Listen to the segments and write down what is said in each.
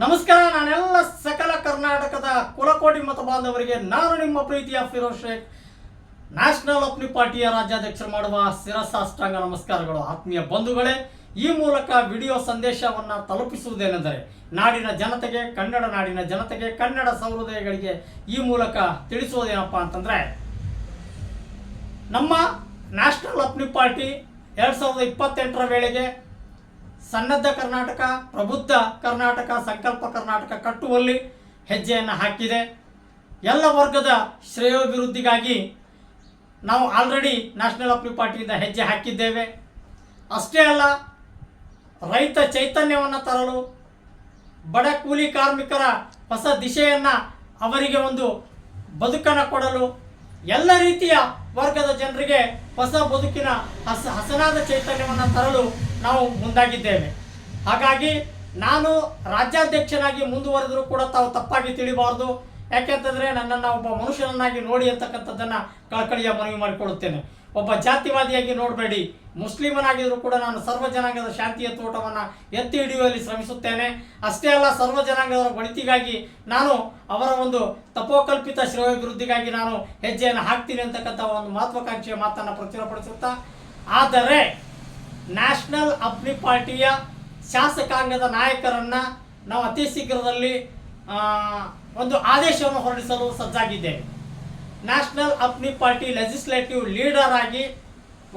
ನಮಸ್ಕಾರ, ನಾನೆಲ್ಲ ಸಕಲ ಕರ್ನಾಟಕದ ಕುಲಕೋಟಿ ಮತ ಬಾಂಧವರಿಗೆ ನಾನು ನಿಮ್ಮ ಪ್ರೀತಿಯ ಫಿರೋಜ್ ಶೇಖ್. ನ್ಯಾಷನಲ್ ಅಪ್ನಿ ಪಾರ್ಟಿಯ ರಾಜ್ಯಾಧ್ಯಕ್ಷರು ಮಾಡುವ ಶಿರಸಾಷ್ಟಾಂಗ ನಮಸ್ಕಾರಗಳು. ಆತ್ಮೀಯ ಬಂಧುಗಳೇ, ಈ ಮೂಲಕ ವಿಡಿಯೋ ಸಂದೇಶವನ್ನು ತಲುಪಿಸುವುದೇನೆಂದರೆ, ನಾಡಿನ ಜನತೆಗೆ, ಕನ್ನಡ ನಾಡಿನ ಜನತೆಗೆ, ಕನ್ನಡ ಸಹೃದಯಗಳಿಗೆ ಈ ಮೂಲಕ ತಿಳಿಸುವುದೇನಪ್ಪ ಅಂತಂದರೆ, ನಮ್ಮ ನ್ಯಾಷನಲ್ ಅಪ್ನಿ ಪಾರ್ಟಿ ಎರಡು ಸಾವಿರದ ಇಪ್ಪತ್ತೆಂಟರ ವೇಳೆಗೆ ಸನ್ನದ್ಧ ಕರ್ನಾಟಕ, ಪ್ರಬುದ್ಧ ಕರ್ನಾಟಕ, ಸಂಕಲ್ಪ ಕರ್ನಾಟಕ ಕಟ್ಟುವಲ್ಲಿ ಹೆಜ್ಜೆಯನ್ನು ಹಾಕಿದೆ. ಎಲ್ಲ ವರ್ಗದ ಶ್ರೇಯೋಭಿವೃದ್ಧಿಗಾಗಿ ನಾವು ಆಲ್ರೆಡಿ ನ್ಯಾಷನಲ್ ಅಪ್ಲಿ ಪಾರ್ಟಿಯಿಂದ ಹೆಜ್ಜೆ ಹಾಕಿದ್ದೇವೆ. ಅಷ್ಟೇ ಅಲ್ಲ, ರೈತ ಚೈತನ್ಯವನ್ನು ತರಲು ಬಡ ಕೂಲಿ ಕಾರ್ಮಿಕರ ಹೊಸ ದಿಶೆಯನ್ನು ಅವರಿಗೆ ಒಂದು ಬದುಕನ್ನು ಕೊಡಲು ಎಲ್ಲ ರೀತಿಯ ವರ್ಗದ ಜನರಿಗೆ ಹೊಸ ಬದುಕಿನ ಹಸ ಹಸನಾದ ಚೈತನ್ಯವನ್ನು ತರಲು ನಾವು ಮುಂದಾಗಿದ್ದೇವೆ. ಹಾಗಾಗಿ ನಾನು ರಾಜ್ಯಾಧ್ಯಕ್ಷನಾಗಿ ಮುಂದುವರೆದರೂ ಕೂಡ ತಾವು ತಪ್ಪಾಗಿ ತಿಳಿಬಾರ್ದು. ಯಾಕೆಂತಂದರೆ ನನ್ನನ್ನು ಒಬ್ಬ ಮನುಷ್ಯನನ್ನಾಗಿ ನೋಡಿ ಅಂತಕ್ಕಂಥದ್ದನ್ನು ಕಳಕಳಿಯ ಮನವಿ ಮಾಡಿಕೊಳ್ಳುತ್ತೇನೆ. ಒಬ್ಬ ಜಾತಿವಾದಿಯಾಗಿ ನೋಡಬೇಡಿ. ಮುಸ್ಲಿಮನಾಗಿದ್ದರೂ ಕೂಡ ನಾನು ಸರ್ವ ಜನಾಂಗದ ಶಾಂತಿಯ ತೋಟವನ್ನು ಎತ್ತಿ ಹಿಡಿಯುವಲ್ಲಿ ಶ್ರಮಿಸುತ್ತೇನೆ. ಅಷ್ಟೇ ಅಲ್ಲ, ಸರ್ವ ಜನಾಂಗದವರ ಒಳಿತಿಗಾಗಿ ನಾನು ಅವರ ಒಂದು ತಪೋಕಲ್ಪಿತ ಶ್ರೇಯೋಭಿವೃದ್ಧಿಗಾಗಿ ನಾನು ಹೆಜ್ಜೆಯನ್ನು ಹಾಕ್ತೀನಿ ಅಂತಕ್ಕಂಥ ಒಂದು ಮಹತ್ವಾಕಾಂಕ್ಷೆಯ ಮಾತನ್ನು ಪ್ರಚುರಪಡಿಸುತ್ತಾ. ಆದರೆ ನ್ಯಾಷನಲ್ ಅಪ್ನಿ ಪಾರ್ಟಿಯ ಶಾಸಕಾಂಗದ ನಾಯಕರನ್ನ ನಾವು ಅತಿ ಶೀಘ್ರದಲ್ಲಿ ಒಂದು ಆದೇಶವನ್ನು ಹೊರಡಿಸಲು ಸಜ್ಜಾಗಿದ್ದೇವೆ. National Apni party legislative leader ಆಗಿ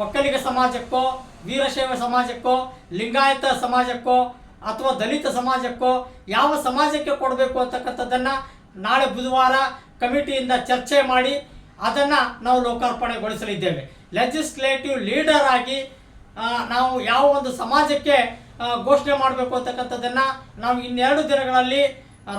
ಒಕ್ಕಲಿಗ ಸಮಾಜಕ್ಕೋ, ವೀರಶೈವ ಸಮಾಜಕ್ಕೋ, ಲಿಂಗಾಯತ ಸಮಾಜಕ್ಕೋ ಅಥವಾ ದಲಿತ ಸಮಾಜಕ್ಕೋ ಯಾವ ಸಮಾಜಕ್ಕೆ ಕೊಡಬೇಕು ಅಂತಕ್ಕಂಥದ್ದನ್ನು ನಾಳೆ ಬುಧವಾರ ಕಮಿಟಿಯಿಂದ ಚರ್ಚೆ ಮಾಡಿ ಅದನ್ನು ನಾವು ಲೋಕಾರ್ಪಣೆಗೊಳಿಸಲಿದ್ದೇವೆ. ಲೆಜಿಸ್ಲೇಟಿವ್ ಲೀಡರ್ ಆಗಿ ನಾವು ಯಾವ ಒಂದು ಸಮಾಜಕ್ಕೆ ಘೋಷಣೆ ಮಾಡಬೇಕು ಅಂತಕ್ಕಂಥದ್ದನ್ನು ನಾವು ಇನ್ನೆರಡು ದಿನಗಳಲ್ಲಿ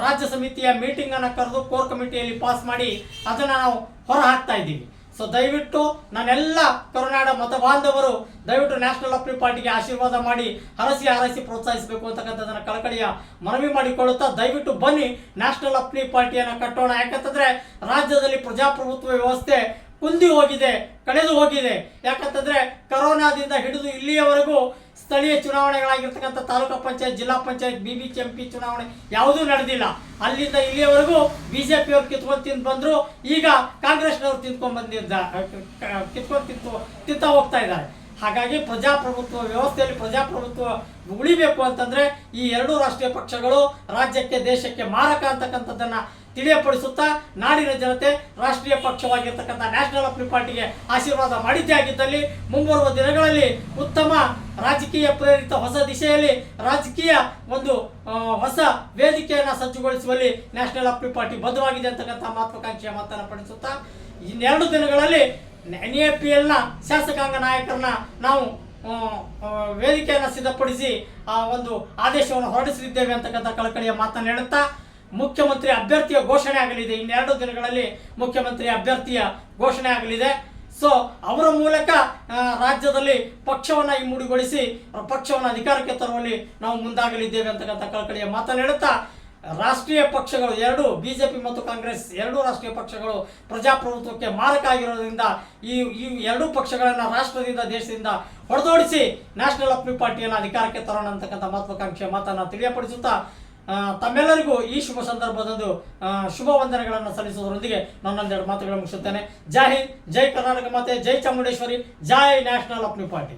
ರಾಜ್ಯ ಸಮಿತಿಯ ಮೀಟಿಂಗನ್ನು ಕರೆದು ಕೋರ್ ಕಮಿಟಿಯಲ್ಲಿ ಪಾಸ್ ಮಾಡಿ ಅದನ್ನು ನಾವು ಹೊರ ಹಾಕ್ತಾ ಇದ್ದೀವಿ. ಸೊ ದಯವಿಟ್ಟು ನಾನೆಲ್ಲ ಕರುನಾಡ ಮತ ಬಾಂಧವರು ದಯವಿಟ್ಟು ನ್ಯಾಷನಲ್ ಅಪ್ಲಿ ಪಾರ್ಟಿಗೆ ಆಶೀರ್ವಾದ ಮಾಡಿ ಹರಸಿ ಹರಸಿ ಪ್ರೋತ್ಸಾಹಿಸಬೇಕು ಅಂತಕ್ಕಂಥದ್ದನ್ನು ಕಳಕಳಿಯ ಮನವಿ ಮಾಡಿಕೊಳ್ಳುತ್ತಾ ದಯವಿಟ್ಟು ಬನ್ನಿ. ನ್ಯಾಷನಲ್ ಅಪ್ನಿ ಪಾರ್ಟಿಯನ್ನು ಕಟ್ಟೋಣ. ಯಾಕಂತಂದ್ರೆ ರಾಜ್ಯದಲ್ಲಿ ಪ್ರಜಾಪ್ರಭುತ್ವ ವ್ಯವಸ್ಥೆ ಕುಂದಿ ಹೋಗಿದೆ, ಕಳೆದು ಹೋಗಿದೆ. ಯಾಕಂತಂದ್ರೆ ಕರೋನಾದಿಂದ ಹಿಡಿದು ಇಲ್ಲಿಯವರೆಗೂ ಸ್ಥಳೀಯ ಚುನಾವಣೆಗಳಾಗಿರ್ತಕ್ಕಂಥ ತಾಲೂಕು ಪಂಚಾಯತ್, ಜಿಲ್ಲಾ panchayat B B M P ಚುನಾವಣೆ ಯಾವುದೂ ನಡೆದಿಲ್ಲ. ಅಲ್ಲಿಂದ ಇಲ್ಲಿಯವರೆಗೂ ಬಿ ಜೆ ಪಿಯವ್ರು ಕಿತ್ಕೊಂಡು ತಿಂದು ಬಂದರು. ಈಗ ಕಾಂಗ್ರೆಸ್ನವ್ರು ತಿಂದ್ಕೊಂಡು ಬಂದಿದ್ದ ಕಿತ್ಕೊಂಡು ತಿಂತು ತಿಂತ ಹೋಗ್ತಾ ಇದ್ದಾರೆ. ಹಾಗಾಗಿ ಪ್ರಜಾಪ್ರಭುತ್ವ ವ್ಯವಸ್ಥೆಯಲ್ಲಿ ಪ್ರಜಾಪ್ರಭುತ್ವ ಉಳಿಬೇಕು ಅಂತಂದ್ರೆ ಈ ಎರಡೂ ರಾಷ್ಟ್ರೀಯ ಪಕ್ಷಗಳು ರಾಜ್ಯಕ್ಕೆ, ದೇಶಕ್ಕೆ ಮಾರಕ ಅಂತಕ್ಕಂಥದ್ದನ್ನ ತಿಳಿಯಪಡಿಸುತ್ತಾ ನಾಡಿನ ಜನತೆ ರಾಷ್ಟ್ರೀಯ ಪಕ್ಷವಾಗಿರ್ತಕ್ಕಂಥ ನ್ಯಾಷನಲ್ ಅಪ್ಲಿ ಪಾರ್ಟಿಗೆ ಆಶೀರ್ವಾದ ಮಾಡಿದ್ದೇ ಆಗಿದ್ದಲ್ಲಿ ಮುಂಬರುವ ದಿನಗಳಲ್ಲಿ ಉತ್ತಮ ರಾಜಕೀಯ ಪ್ರೇರಿತ ಹೊಸ ದಿಶೆಯಲ್ಲಿ ರಾಜಕೀಯ ಒಂದು ಹೊಸ ವೇದಿಕೆಯನ್ನು ಸಜ್ಜುಗೊಳಿಸುವಲ್ಲಿ ನ್ಯಾಷನಲ್ ಅಪ್ಲಿ ಪಾರ್ಟಿ ಬದ್ಧವಾಗಿದೆ ಅಂತಕ್ಕಂಥ ಮಹತ್ವಾಕಾಂಕ್ಷೆಯ ಮಾತನ್ನು ಪಡಿಸುತ್ತಾ ಇನ್ನೆರಡು ದಿನಗಳಲ್ಲಿ ಎನ್ ಎ ಪಿ ಎಲ್ನ ಶಾಸಕಾಂಗ ನಾಯಕರನ್ನ ನಾವು ವೇದಿಕೆಯನ್ನು ಸಿದ್ಧಪಡಿಸಿ ಆ ಒಂದು ಆದೇಶವನ್ನು ಹೊರಡಿಸಲಿದ್ದೇವೆ ಅಂತಕ್ಕಂಥ ಕಳಕಳಿಯ ಮಾತನ್ನು ಹೇಳುತ್ತಾ ಮುಖ್ಯಮಂತ್ರಿ ಅಭ್ಯರ್ಥಿಯ ಘೋಷಣೆ ಆಗಲಿದೆ. ಇನ್ನೆರಡು ದಿನಗಳಲ್ಲಿ ಮುಖ್ಯಮಂತ್ರಿ ಅಭ್ಯರ್ಥಿಯ ಘೋಷಣೆ ಆಗಲಿದೆ. ಸೊ ಅವರ ಮೂಲಕ ರಾಜ್ಯದಲ್ಲಿ ಪಕ್ಷವನ್ನು ಇಮ್ಮುಡಿಗೊಳಿಸಿ ಪಕ್ಷವನ್ನು ಅಧಿಕಾರಕ್ಕೆ ತರುವಲ್ಲಿ ನಾವು ಮುಂದಾಗಲಿದ್ದೇವೆ ಅಂತಕ್ಕಂಥ ಕಳಕಳಿಯ ಮಾತನ್ನು ಹೇಳುತ್ತಾ, ರಾಷ್ಟ್ರೀಯ ಪಕ್ಷಗಳು ಎರಡು, ಬಿಜೆಪಿ ಮತ್ತು ಕಾಂಗ್ರೆಸ್ ಎರಡೂ ರಾಷ್ಟ್ರೀಯ ಪಕ್ಷಗಳು ಪ್ರಜಾಪ್ರಭುತ್ವಕ್ಕೆ ಮಾರಕ ಆಗಿರೋದ್ರಿಂದ ಈ ಈ ಎರಡೂ ಪಕ್ಷಗಳನ್ನು ರಾಷ್ಟ್ರದಿಂದ, ದೇಶದಿಂದ ಹೊಡೆದೋಡಿಸಿ, ನ್ಯಾಷನಲ್ ಅಪ್ಮಿ ಪಾರ್ಟಿಯನ್ನು ಅಧಿಕಾರಕ್ಕೆ ತರೋಣ ಅಂತಕ್ಕಂಥ ಮಹತ್ವಾಕಾಂಕ್ಷೆಯ ಮಾತನ್ನು ತಿಳಿಯಪಡಿಸುತ್ತಾ ತಮ್ಮೆಲ್ಲರಿಗೂ ಈ ಶುಭ ಸಂದರ್ಭದಂದು ಶುಭ ವಂದನೆಗಳನ್ನು ಸಲ್ಲಿಸುವುದರೊಂದಿಗೆ ನನ್ನೊಂದೆರಡು ಮಾತುಗಳನ್ನು ಮುಗಿಸುತ್ತೇನೆ. ಜೈ ಜೈ ಕರ್ನಾಟಕ ಮಾತೆ, ಜೈ ಚಾಮುಂಡೇಶ್ವರಿ, ಜೈ ನ್ಯಾಷನಲ್ ಅಪ್ನಿ ಪಾರ್ಟಿ.